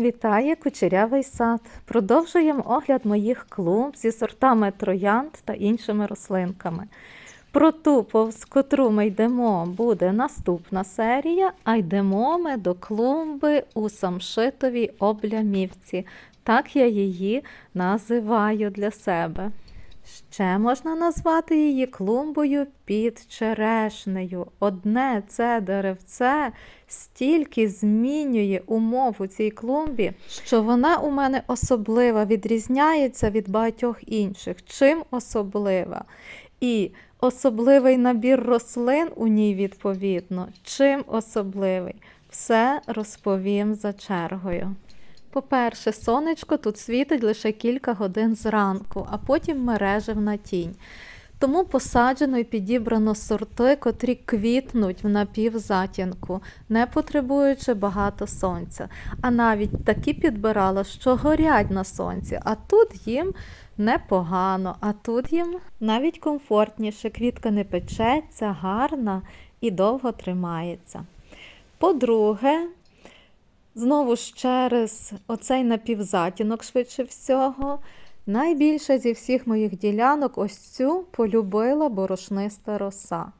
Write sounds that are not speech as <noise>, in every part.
Вітає кучерявий сад. Продовжуємо огляд моїх клумб зі сортами троянд та іншими рослинками. Про ту, повз котру ми йдемо, буде наступна серія, а йдемо ми до клумби у самшитовій облямівці. Так я її називаю для себе. Ще можна назвати її клумбою під черешнею. Одне це деревце стільки змінює умов у цій клумбі, що вона у мене особлива, відрізняється від багатьох інших. Чим особлива? І особливий набір рослин у ній відповідно. Чим особливий? Все розповім за чергою. По-перше, сонечко тут світить лише кілька годин зранку, а потім мережевна тінь. Тому посаджено і підібрано сорти, котрі квітнуть в напівзатінку, не потребуючи багато сонця. А навіть такі підбирала, що горять на сонці, а тут їм непогано, а тут їм навіть комфортніше. Квітка не печеться, гарна і довго тримається. По-друге, Знову ж через оцей напівзатінок, швидше всього, найбільше зі всіх моїх ділянок ось цю полюбила борошниста роса.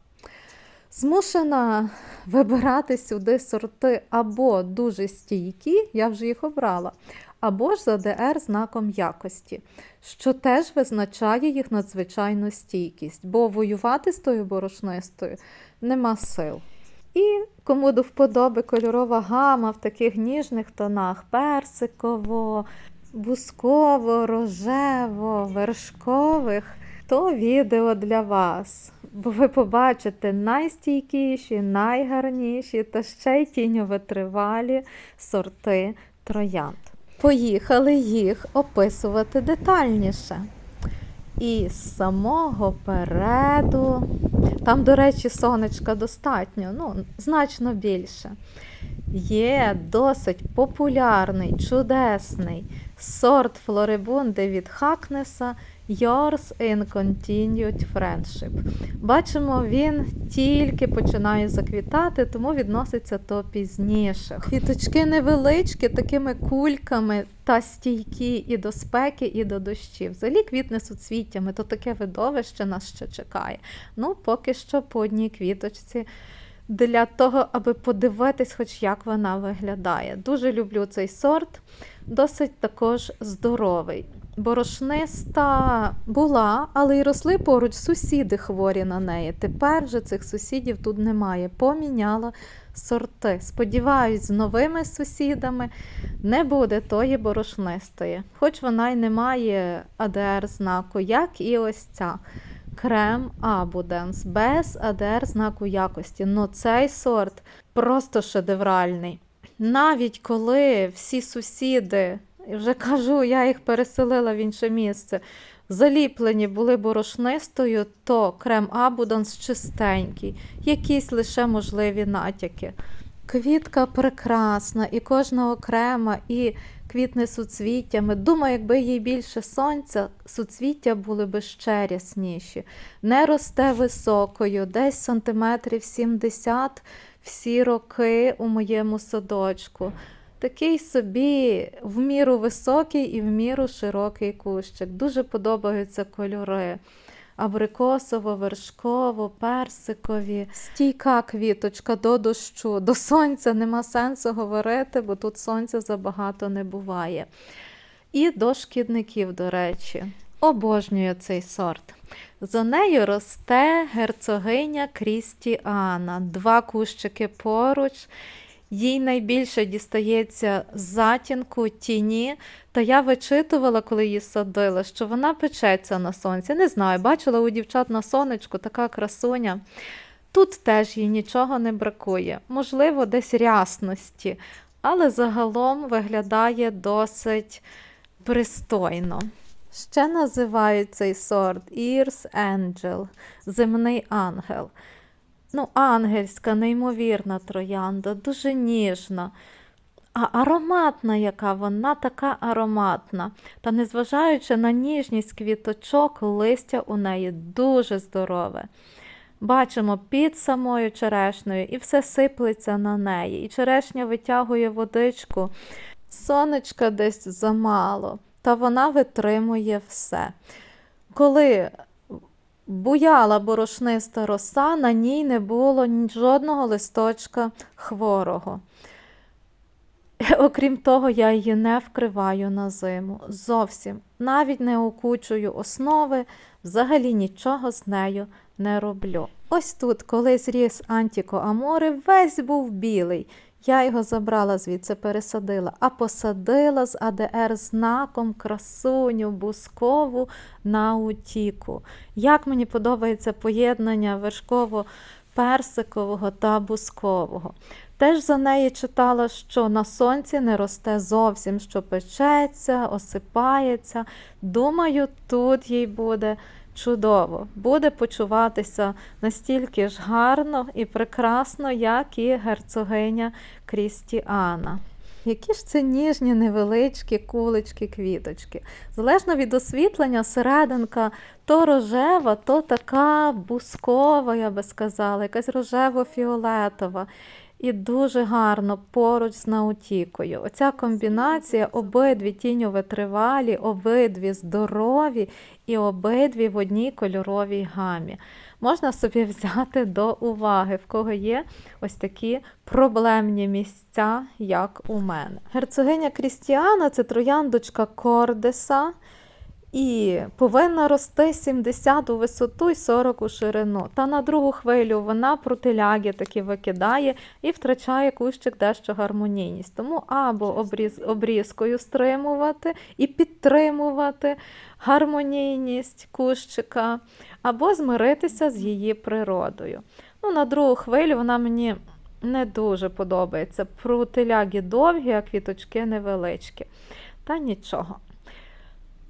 Змушена вибирати сюди сорти або дуже стійкі, я вже їх обрала, або ж за ДР знаком якості, що теж визначає їх надзвичайну стійкість, бо воювати з тою борошнистою нема сил. І кому до вподоби кольорова гама в таких ніжних тонах персиково, бусково, рожево, вершкових, то відео для вас. Бо ви побачите найстійкіші, найгарніші та ще й тіньовитривалі сорти троянд. Поїхали їх описувати детальніше. І з самого переду, там, до речі, сонечка достатньо, ну, значно більше. Є досить популярний, чудесний сорт флорибунди від Хакнеса Yours in Continued Friendship. Бачимо, він тільки починає заквітати, тому відноситься то пізніше. Квіточки невеличкі, такими кульками та стійкі і до спеки, і до дощів. Взагалі квітне суцвіттями, то таке видовище нас ще чекає. Ну, поки що по одній квіточці. Для того, аби подивитись, хоч як вона виглядає. Дуже люблю цей сорт, досить також здоровий. Борошниста була, але й росли поруч сусіди хворі на неї. Тепер же цих сусідів тут немає. Поміняла сорти. Сподіваюсь, з новими сусідами не буде тої борошнистої, хоч вона й не має АДР знаку, як і ось ця. Крем Абуденс без АДР знаку якості. Ну цей сорт просто шедевральний. Навіть коли всі сусіди, і вже кажу, я їх переселила в інше місце, заліплені були борошнистою, то крем Абуденс чистенький, якісь лише можливі натяки. Квітка прекрасна, і кожна окрема, і квітне суцвіттями. Думаю, якби їй більше сонця, суцвіття були б ще рясніші. Не росте високою, десь сантиметрів 70 всі роки у моєму садочку. Такий собі в міру високий і в міру широкий кущик. Дуже подобаються кольори. Абрикосово, вершково, персикові, стійка квіточка до дощу. До сонця нема сенсу говорити, бо тут сонця забагато не буває. І до шкідників, до речі, обожнюю цей сорт. За нею росте герцогиня Крістіана, два кущики поруч. Їй найбільше дістається затінку, тіні. Та я вичитувала, коли її садила, що вона печеться на сонці. Не знаю, бачила у дівчат на сонечку така красуня. Тут теж їй нічого не бракує. Можливо, десь рясності, але загалом виглядає досить пристойно. Ще називають цей сорт Ears Angel, земний ангел. Ну, ангельська, неймовірна троянда, дуже ніжна. А ароматна, яка вона така ароматна. Та незважаючи на ніжність квіточок, листя у неї дуже здорове. Бачимо під самою черешнею, і все сиплеться на неї. І черешня витягує водичку сонечка десь замало, та вона витримує все. Коли буяла борошниста роса, на ній не було жодного листочка хворого. <laughs> Окрім того, я її не вкриваю на зиму. Зовсім. Навіть не окучую основи, взагалі нічого з нею не роблю. Ось тут, коли зріс Антіко Амори, весь був білий. Я його забрала звідси, пересадила, а посадила з АДР знаком красуню бускову на утіку. Як мені подобається поєднання вершково-персикового та бускового. Теж за неї читала, що на сонці не росте зовсім, що печеться, осипається. Думаю, тут їй буде чудово, буде почуватися настільки ж гарно і прекрасно, як і герцогиня Крістіана. Які ж це ніжні, невеличкі кулички, квіточки. Залежно від освітлення, серединка то рожева, то така бускова, я би сказала, якась рожево-фіолетова. І дуже гарно поруч з наутікою. Оця комбінація, обидві тіньовитривалі, обидві здорові і обидві в одній кольоровій гамі. Можна собі <laughs> взяти до уваги, в кого є ось такі проблемні місця, як у мене. Герцогиня Крістіана це трояндочка Кордеса. І повинна рости 70 у висоту і 40 у ширину. Та на другу хвилю вона протиляги таки викидає і втрачає кущик дещо гармонійність. Тому або обріз, обрізкою стримувати і підтримувати гармонійність кущика, або змиритися з її природою. Ну, На другу хвилю вона мені не дуже подобається. Протиляги довгі, а квіточки невеличкі. Та нічого.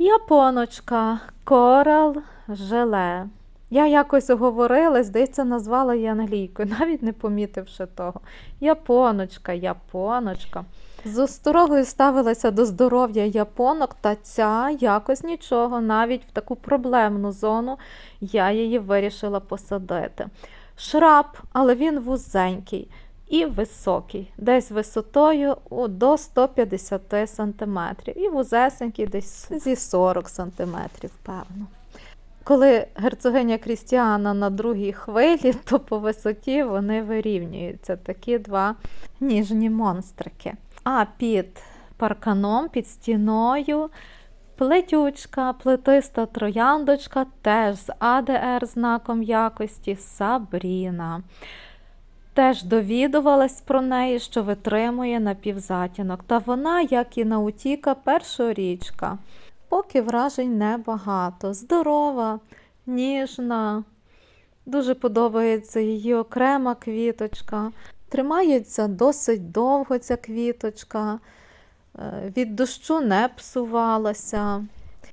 Японочка, корал, желе. Я якось оговорила, здається, назвала її англійкою, <laughs> навіть не помітивши того. Японочка, японочка. З осторогою ставилася до здоров'я японок, та ця якось нічого, навіть в таку проблемну зону я її вирішила посадити. Шраб, але він вузенький і високий, десь висотою до 150 см, і вузесенький десь зі 40 см, певно. Коли герцогиня Крістіана на другій хвилі, <laughs> то по висоті вони вирівнюються. Такі два ніжні монстрики. А під парканом, під стіною плетючка, плетиста трояндочка, теж з АДР знаком якості Сабріна. Теж довідувалась про неї, що витримує напівзатінок. Та вона, як і наутіка, першорічка. Поки вражень небагато. Здорова, ніжна. Дуже подобається її окрема квіточка. Тримається досить довго ця квіточка. Е, Від дощу не псувалася.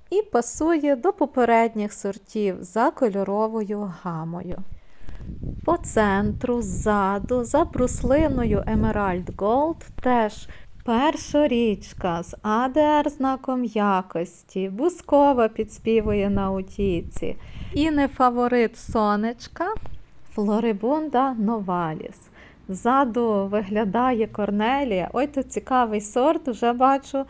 І пасує до попередніх сортів за кольоровою гамою. По центру, ззаду, за бруслиною Emerald Gold теж першорічка з АДР знаком якості, бускова підспівує на утіці. І не фаворит сонечка Флорибунда Новаліс. Ззаду виглядає Корнелія. Ой, то цікавий сорт, вже бачу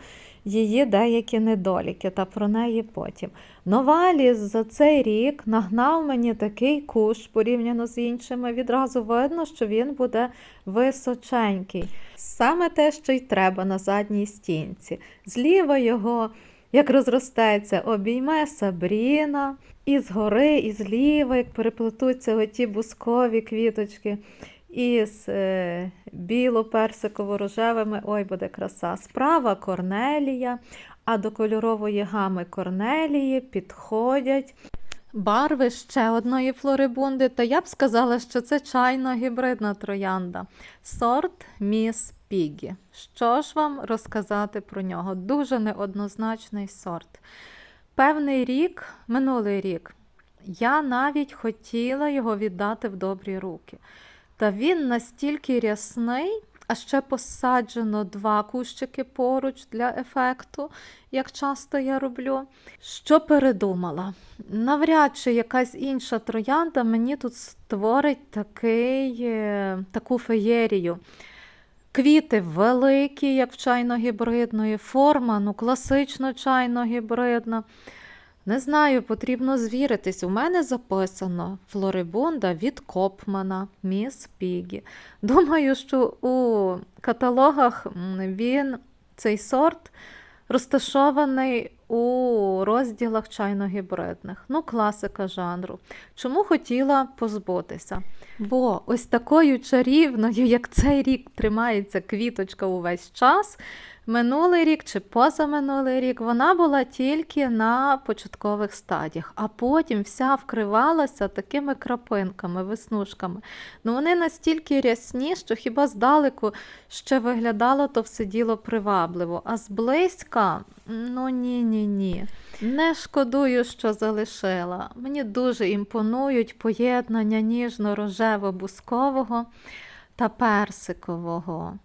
її деякі недоліки, та про неї потім. Новаліс за цей рік нагнав мені такий кущ порівняно з іншими. Відразу видно, що він буде височенький. Саме те, що й треба на задній стінці. Зліва його, як розростеться, обійме Сабріна, і згори, і зліва, як переплетуться оті бускові квіточки. Із е, біло-персиково-рожевими, ой, буде краса. Справа Корнелія, а до кольорової гами Корнелії підходять барви ще одної флорибунди, та я б сказала, що це чайно гібридна троянда. Сорт Міс Пігі. Що ж вам розказати про нього? Дуже неоднозначний сорт. Певний рік, минулий рік, я навіть хотіла його віддати в добрі руки. Та він настільки рясний, а ще посаджено два кущики поруч для ефекту, як часто я роблю. Що передумала? Навряд чи якась інша троянда мені тут створить такий, е, таку феєрію. Квіти великі, як в чайно-гібридної, форма, ну, класично чайно-гібридна. Не знаю, потрібно звіритись. У мене записано Флорибунда від Копмана, Міс Пігі. Думаю, що у каталогах він цей сорт розташований у розділах чайно-гібридних. Ну, класика жанру. Чому хотіла позбутися? Бо ось такою чарівною, як цей рік тримається квіточка увесь час, минулий рік чи позаминулий рік, вона була тільки на початкових стадіях, а потім вся вкривалася такими крапинками, веснушками. Ну вони настільки рясні, що хіба здалеку ще виглядало то все діло привабливо, а зблизька, ну ні, ні, ні. Не шкодую, що залишила. Мені дуже імпонують поєднання ніжно-рожево-бускового та персикового.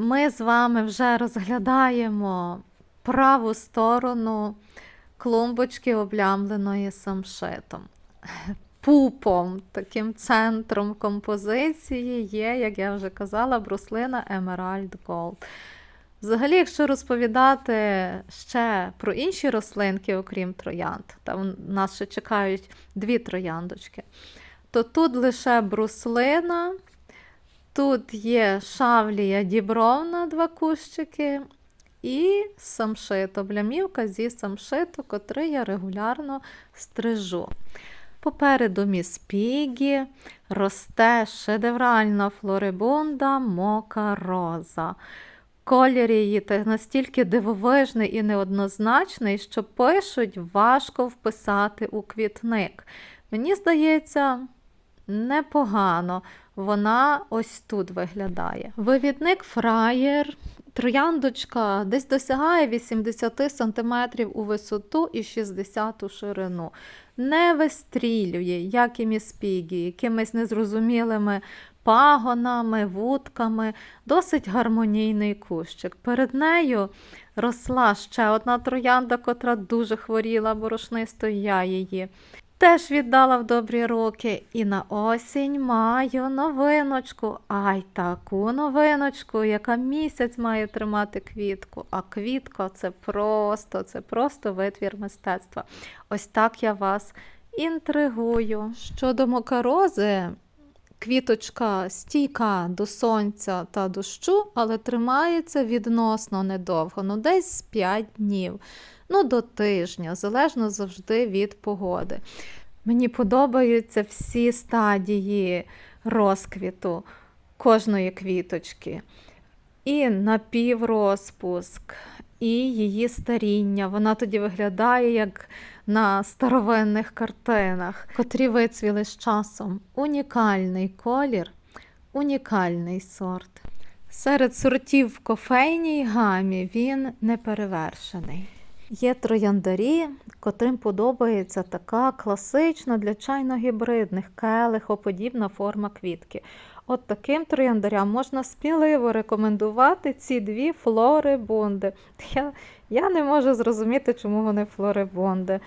Ми з вами вже розглядаємо праву сторону клумбочки, облямленої самшитом. Пупом, таким центром композиції є, як я вже казала, бруслина Emerald Gold. Взагалі, якщо розповідати ще про інші рослинки, окрім троянд, там нас ще чекають дві трояндочки, то тут лише бруслина, тут є шавлія дібровна, два кущики, і самшит, облямівка зі самшиту, котрий я регулярно стрижу. Попереду міс Пігі росте шедевральна флорибунда мока роза. Колір її настільки дивовижний і неоднозначний, що пишуть, важко вписати у квітник. Мені здається, непогано. Вона ось тут виглядає. Вивідник фраєр. Трояндочка десь досягає 80 см у висоту і 60 у ширину. Не вистрілює, як і міспігі, якимись незрозумілими пагонами, вудками, досить гармонійний кущик. Перед нею росла ще одна троянда, котра дуже хворіла борошнисто, я її. Теж віддала в добрі роки. І на осінь маю новиночку. Ай, таку новиночку, яка місяць має тримати квітку. А квітка це просто, це просто витвір мистецтва. Ось так я вас інтригую. Щодо мокарози, Квіточка стійка до сонця та дощу, але тримається відносно недовго, ну десь 5 днів, ну до тижня, залежно завжди від погоди. Мені подобаються всі стадії розквіту кожної квіточки. І напіврозпуск, і її старіння. Вона тоді виглядає як на старовинних картинах, котрі вицвіли з часом. Унікальний колір, унікальний сорт. Серед сортів в кофейній гамі він неперевершений. Є трояндарі, котрим подобається така класична для чайно-гібридних келихоподібна форма квітки. От таким трояндарям можна сміливо рекомендувати ці дві флорибунди. Я, я не можу зрозуміти, чому вони флорибунди.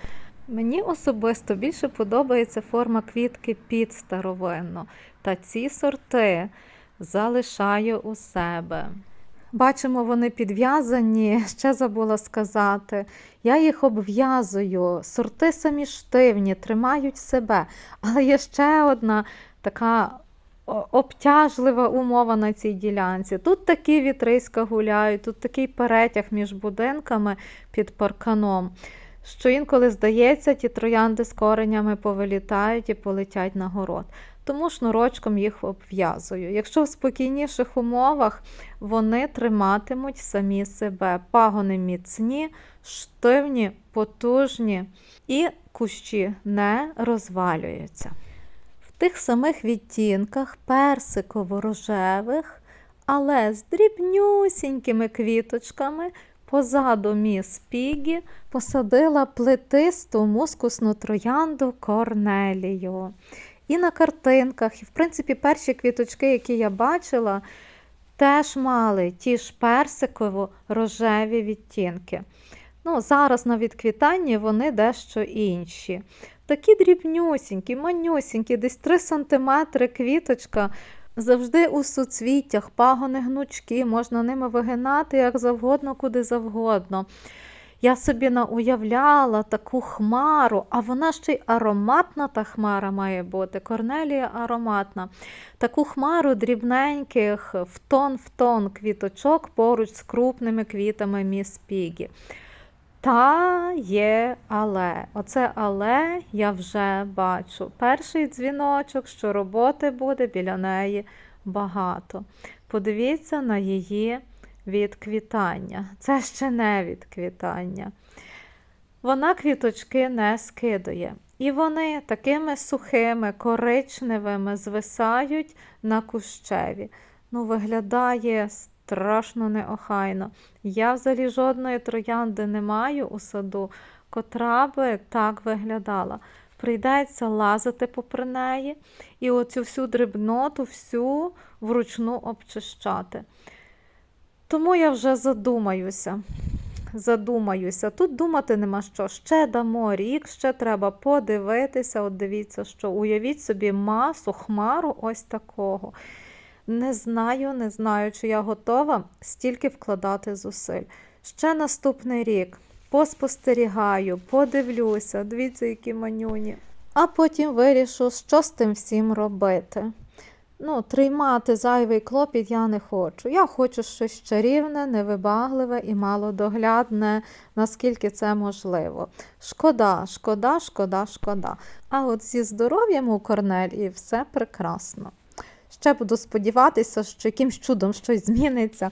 Мені особисто більше подобається форма квітки під старовинну. Та ці сорти залишаю у себе. Бачимо, вони підв'язані, <laughs> ще забула сказати. Я їх обв'язую, сорти самі штивні, тримають себе. Але є ще одна така обтяжлива умова на цій ділянці. Тут такі вітриська гуляють, тут такий перетяг між будинками під парканом, що інколи здається, ті троянди з коренями повилітають і полетять на город. Тому шнурочком їх обв'язую. Якщо в спокійніших умовах вони триматимуть самі себе. Пагони міцні, штивні, потужні і кущі не розвалюються. В тих самих відтінках персиково-рожевих, але з дрібнюсінькими квіточками позаду міс Пігі посадила плетисту мускусну троянду корнелію. І на картинках, і в принципі перші квіточки, які я бачила, теж мали ті ж персиково-рожеві відтінки. Ну, зараз на відквітанні вони дещо інші. Такі дрібнюсінькі, манюсінькі, десь 3 см квіточка Завжди у суцвіттях, пагони гнучки, можна ними вигинати як завгодно, куди завгодно. Я собі уявляла таку хмару, а вона ще й ароматна та хмара має бути. Корнелія ароматна. Таку хмару дрібненьких в тон в тон квіточок поруч з крупними квітами міс Пігі. Та є але. Оце але я вже бачу. Перший дзвіночок, що роботи буде біля неї багато. Подивіться на її відквітання. Це ще не відквітання. Вона квіточки не скидає. І вони такими сухими, коричневими звисають на кущеві. Ну, виглядає страшно неохайно. Я взагалі жодної троянди не маю у саду, котра би так виглядала. Прийдеться лазити попри неї і оцю всю дрібноту, всю вручну обчищати. Тому я вже задумаюся. Задумаюся. Тут думати нема що. Ще дамо рік, ще треба подивитися. От дивіться, що уявіть собі масу, хмару ось такого. Не знаю, не знаю, чи я готова стільки вкладати зусиль. Ще наступний рік поспостерігаю, подивлюся, дивіться, які манюні. А потім вирішу, що з тим всім робити. Ну, Тримати зайвий клопіт я не хочу. Я хочу щось чарівне, невибагливе і малодоглядне, наскільки це можливо. Шкода, шкода, шкода, шкода. А от зі здоров'ям у Корнелії все прекрасно. Ще буду сподіватися, що якимсь чудом щось зміниться,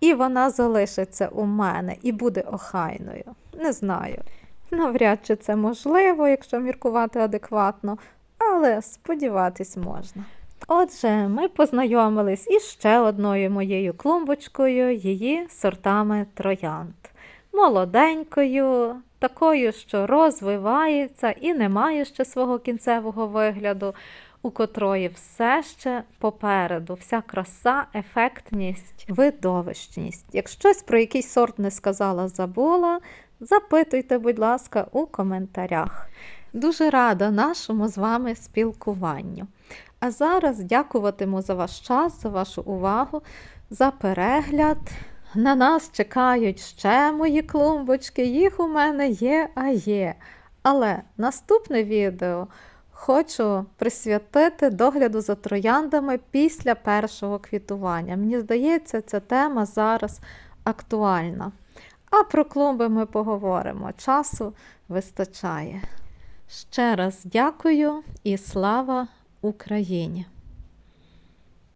і вона залишиться у мене і буде охайною. Не знаю. Навряд чи це можливо, якщо міркувати адекватно, але сподіватись можна. Отже, ми познайомились із ще одною моєю клумбочкою, її сортами троянд. Молоденькою, такою, що розвивається і не має ще свого кінцевого вигляду, у котрої все ще попереду, вся краса, ефектність, видовищність. Як щось про якийсь сорт не сказала, забула, запитуйте, будь ласка, у коментарях. Дуже рада нашому з вами спілкуванню. А зараз дякуватиму за ваш час, за вашу увагу, за перегляд. На нас чекають ще мої клумбочки, їх у мене є, а є. Але наступне відео хочу присвятити догляду за трояндами після першого квітування. Мені здається, ця тема зараз актуальна. А про клумби ми поговоримо. Часу вистачає. Ще раз дякую і слава Україні!